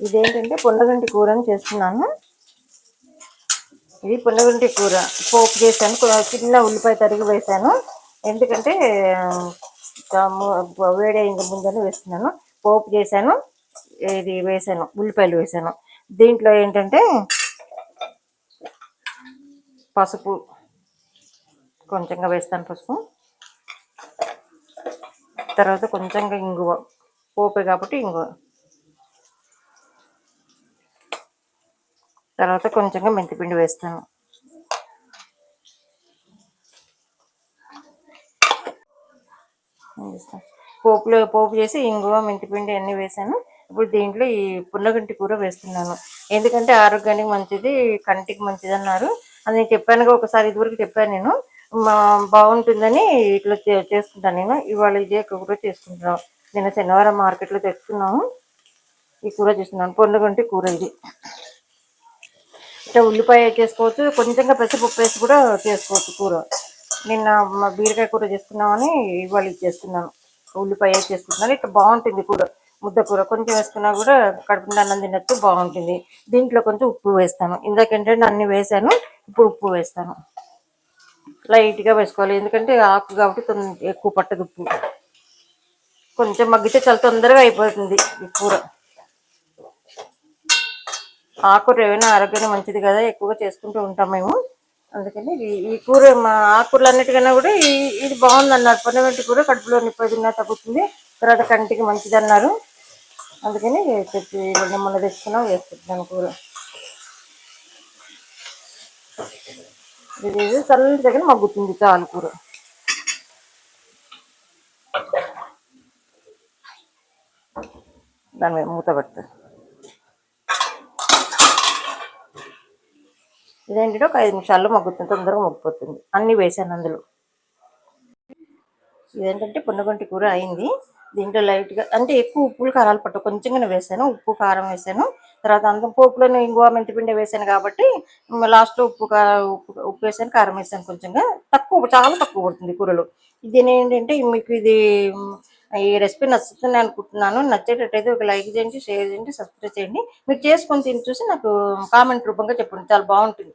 ఇదేంటంటే పుండగంటి కూర అని చేస్తున్నాను. ఇది పుండగంటి కూర. పోపు చేశాను చిన్న ఉల్లిపాయ తరిగి వేశాను. ఎందుకంటే వేడి అయిన ముందని వేస్తున్నాను. పోపు చేశాను ఇది వేశాను ఉల్లిపాయలు వేశాను. దీంట్లో ఏంటంటే పసుపు కొంచెంగా వేస్తాను పసుపు. తర్వాత కొంచెంగా ఇంగువ. పోపే కాబట్టి ఇంగువ. తర్వాత కొంచెంగా మెంతిపిండి వేస్తాను. పోపులో పోపు చేసి ఇంగువ మెంతిపిండి అన్నీ వేసాను. ఇప్పుడు దీంట్లో ఈ పుల్లగంటి కూర వేస్తున్నాను. ఎందుకంటే ఆరోగ్యానికి మంచిది కంటికి మంచిది అన్నారు అది నేను చెప్పానుగా ఒకసారి ఇదివరకు చెప్పాను నేను. మా బాగుంటుందని ఇట్లా చే- చేసుకుంటాను నేను. ఇవాళ ఇదే కూర చేసుకుంటున్నాను నేను శనివారం మార్కెట్లో తెచ్చుకున్నాము. ఈ కూర చేస్తున్నాను. పొన్నగుంటి కూర ఇది. ఇట్లా ఉల్లిపాయ చేసుకోవచ్చు కొంచెంగా పెసరపప్పు వేసి కూడా చేసుకోవచ్చు కూర. నిన్న మా బీరకాయ కూర చేసుకున్నామని ఇవాళ ఇది చేస్తున్నాను. ఉల్లిపాయ చేసుకున్నాను చేసుకుంటున్నాను ఇట్లా బాగుంటుంది కూర ముద్ద కూర. కొంచెం వేసుకున్నా కూడా కడుపు అన్నం తిన్నట్టు బాగుంటుంది. దీంట్లో కొంచెం ఉప్పు వేస్తాను. ఇందాకేంటంటే అన్ని వేసాను ఇప్పుడు ఉప్పు వేస్తాను. లైట్గా వేసుకోవాలి. ఎందుకంటే ఆకు కాబట్టి తొందర ఎక్కువ పట్టదు ఉప్పు. కొంచెం మగ్గితే చాలా తొందరగా అయిపోతుంది ఈ కూర. ఆకుకూర ఏమైనా ఆరోగ్యానికి మంచిది కదా ఎక్కువగా చేసుకుంటూ ఉంటాం మేము. అందుకని ఈ- ఈ కూర మా ఆకుకూరలు అన్నిటికన్నా కూడా ఈ ఇది బాగుంది అన్నారు పొన్నమెంటి కూర కడుపులో నొప్పి తిన్నా తగ్గుతుంది. తర్వాత కంటికి మంచిది అన్నారు అందుకని చెప్పి రెండు మొన్న తెచ్చుకున్నాం వేసుకుంటున్నాను కూర. ఇది చల్లని దగ్గర మగ్గుతుంది చాలు కూర. దాని మీద మూత పెడతారు ఇదేంటంటే ఒక ఐదు నిమిషాల్లో మగ్గుతుంది తొందరగా మగ్గిపోతుంది. అన్నీ వేసాను అందులో. ఇదేంటంటే పున్నగొంటి కూర అయింది. దీంట్లో లైట్గా అంటే ఎక్కువ ఉప్పులు కారాలు పట్టు కొంచెంగానే వేసాను ఉప్పు కారం వేసాను తర్వాత అంత పోపులోనే ఇంగువ మెంతిపిండి వేసాను కాబట్టి లాస్ట్లో ఉప్పు ఉప్పు ఉప్పు వేసాను కారం వేసాను కొంచెంగా. తక్కువ చాలా తక్కువ పడుతుంది కూరలు. ఇది ఏంటంటే మీకు ఇది ఈ రెసిపీ నచ్చుతుంది అనుకుంటున్నాను. నచ్చేటట్టయితే ఒక లైక్ చేయండి షేర్ చేయండి సబ్స్క్రైబ్ చేయండి. మీరు చేసుకొని తిని చూసి నాకు కామెంట్ రూపంగా చెప్పండి. చాలా బాగుంటుంది.